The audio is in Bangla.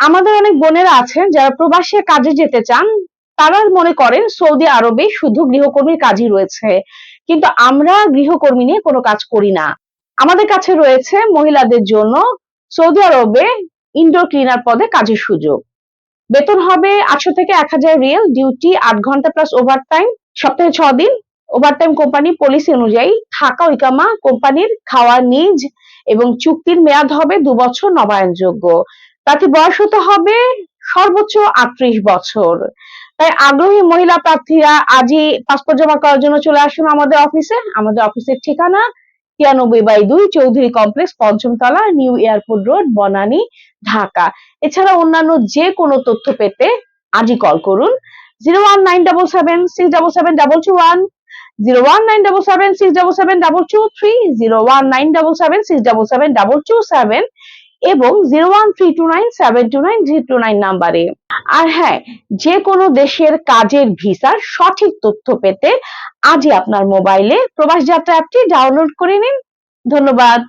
আমাদের অনেক বোনেরা আছেন যারা প্রবাসে কাজে যেতে চান। তারা মনে করেন সৌদি আরবে শুধু গৃহকর্মীর কাজই রয়েছে। কিন্তু আমরা গৃহকর্মী নিয়ে কোনো কাজ করি না। আমাদের কাছে রয়েছে মহিলাদের জন্য সৌদি আরবে ইনডোর ক্লিনার পদে কাজের সুযোগ। বেতন হবে আটশো থেকে এক হাজার রিয়েল ডিউটি আট ঘণ্টা প্লাস ওভার টাইম সপ্তাহে ছ দিন। ওভারটাইম কোম্পানি পলিসি অনুযায়ী থাকা ইকামা কোম্পানির খাওয়া, নিজ এবং চুক্তির মেয়াদ হবে দু বছর নবায়নযোগ্য। তাতে বয়স হতে হবে সর্বোচ্চ আটত্রিশ বছর। তাই আগ্রহী মহিলা প্রার্থীরা আজই পাসপোর্ট জমা করার জন্য চলে আসুন আমাদের অফিসে। আমাদের অফিসের ঠিকানা তিরানব্বই বাই দুই Chowdhury complex, পঞ্চমতলা, new airport road, Banani, Dhaka. এছাড়া অন্যান্য যে কোনো তথ্য পেতে আজই কল করুন zero one nine double seven six double seven double two one, zero one nine double seven six double seven double two three, zero one nine double seven six double seven double two seven. এবং zero one three two nine seven two nine three two nine নাম্বারে আর হ্যাঁ যে কোনো দেশের কাজের ভিসার সঠিক তথ্য পেতে আজই আপনার মোবাইলে প্রবাস যাত্রা অ্যাপটি ডাউনলোড করে নিন। ধন্যবাদ।